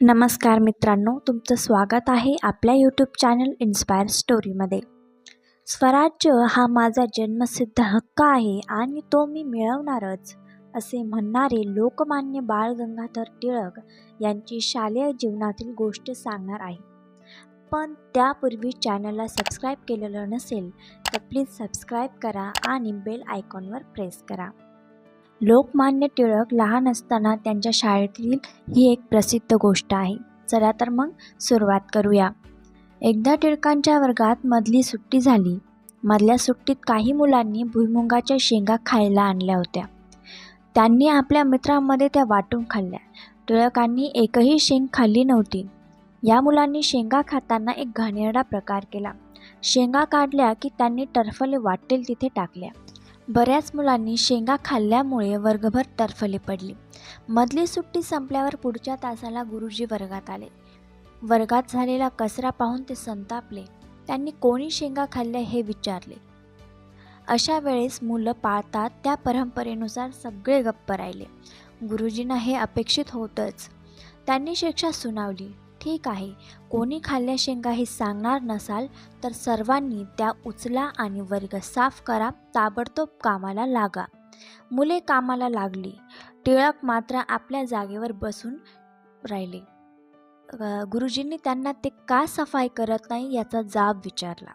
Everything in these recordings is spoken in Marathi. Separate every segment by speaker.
Speaker 1: नमस्कार मित्रांनो तुमचं स्वागत आहे आपल्या यूट्यूब चॅनल इन्स्पायर स्टोरीमध्ये स्वराज्य हा माझा जन्मसिद्ध हक्क आहे आणि तो मी मिळवणारच असे म्हणणारे लोकमान्य बाळ गंगाधर टिळक यांची शालेय जीवनातील गोष्ट सांगणार आहे. पण त्यापूर्वी चॅनलला सबस्क्राईब केलेलं नसेल तर प्लीज सबस्क्राईब करा आणि बेल आयकॉनवर प्रेस करा. लोकमान्य टिळक लहान असताना त्यांच्या शाळेतील ही एक प्रसिद्ध गोष्ट आहे. चला तर मग सुरुवात करूया. एकदा टिळकांच्या वर्गात मधली सुट्टी झाली. मधल्या सुट्टीत काही मुलांनी भुईमुगाच्या शेंगा खायला आणल्या होत्या. त्यांनी आपल्या मित्रांमध्ये त्या वाटून खाल्ल्या. टिळकांनी एकही शेंग खाल्ली नव्हती. या मुलांनी शेंगा खाताना एक घाणेरडा प्रकार केला. शेंगा काढल्या की त्यांनी टरफले वाटेल तिथे टाकल्या. बऱ्याच मुलांनी शेंगा खाल्ल्यामुळे वर्गभर टरफले पडली. मधली सुट्टी संपल्यावर पुढच्या तासाला गुरुजी वर्गात आले. वर्गात झालेला कचरा पाहून ते संतापले. त्यांनी कोणी शेंगा खाल्ल्या हे विचारले. अशा वेळेस मुलं पाळतात त्या परंपरेनुसार सगळे गप्प राहिले. गुरुजींना हे अपेक्षित होतंच. त्यांनी शिक्षा सुनावली. ठीक आहे. कोणी खाल्ल्या शेंगा हे सांगणार नसाल तर सर्वांनी त्या उचला आणि वर्ग साफ करा ताबडतोब कामाला लागा. मुले कामाला लागली. टिळक मात्र आपल्या जागेवर बसून राहिले. गुरुजींनी त्यांना ते का सफाई करत नाही याचा जाब विचारला.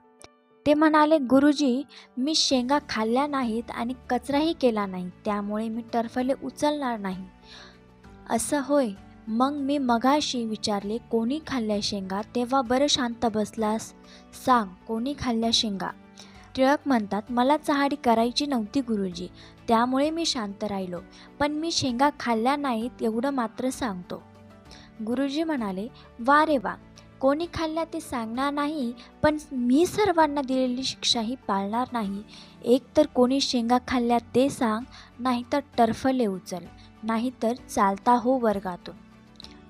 Speaker 1: ते म्हणाले गुरुजी मी शेंगा खाल्ल्या नाहीत आणि कचराही केला नाही त्यामुळे मी टरफले उचलणार नाही. असं होय. मग मी मगाशी विचारले कोणी खाल्ल्या शेंगा? तेव्हा बरं शांत बसलास. सांग कोणी खाल्ल्या शेंगा? टिळक म्हणतात मला चहाडी करायची नव्हती गुरुजी त्यामुळे मी शांत राहिलो. पण मी शेंगा खाल्ल्या नाहीत एवढं मात्र सांगतो. गुरुजी म्हणाले वा रे वा कोणी खाल्ल्या ते सांगणार नाही पण मी सर्वांना दिलेली शिक्षाही पाळणार नाही. एक तर कोणी शेंगा खाल्ल्या ते सांग नाहीतर टर्फले उचल नाहीतर चालता हो वर्गातून.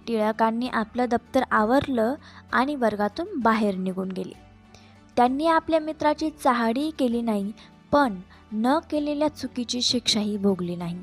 Speaker 1: टिळकांनी आपलं दप्तर आवरलं आणि वर्गातून बाहेर निघून गेले. त्यांनी आपल्या मित्राची चहाडीही केली नाही पण न केलेल्या चुकीची शिक्षाही भोगली नाही.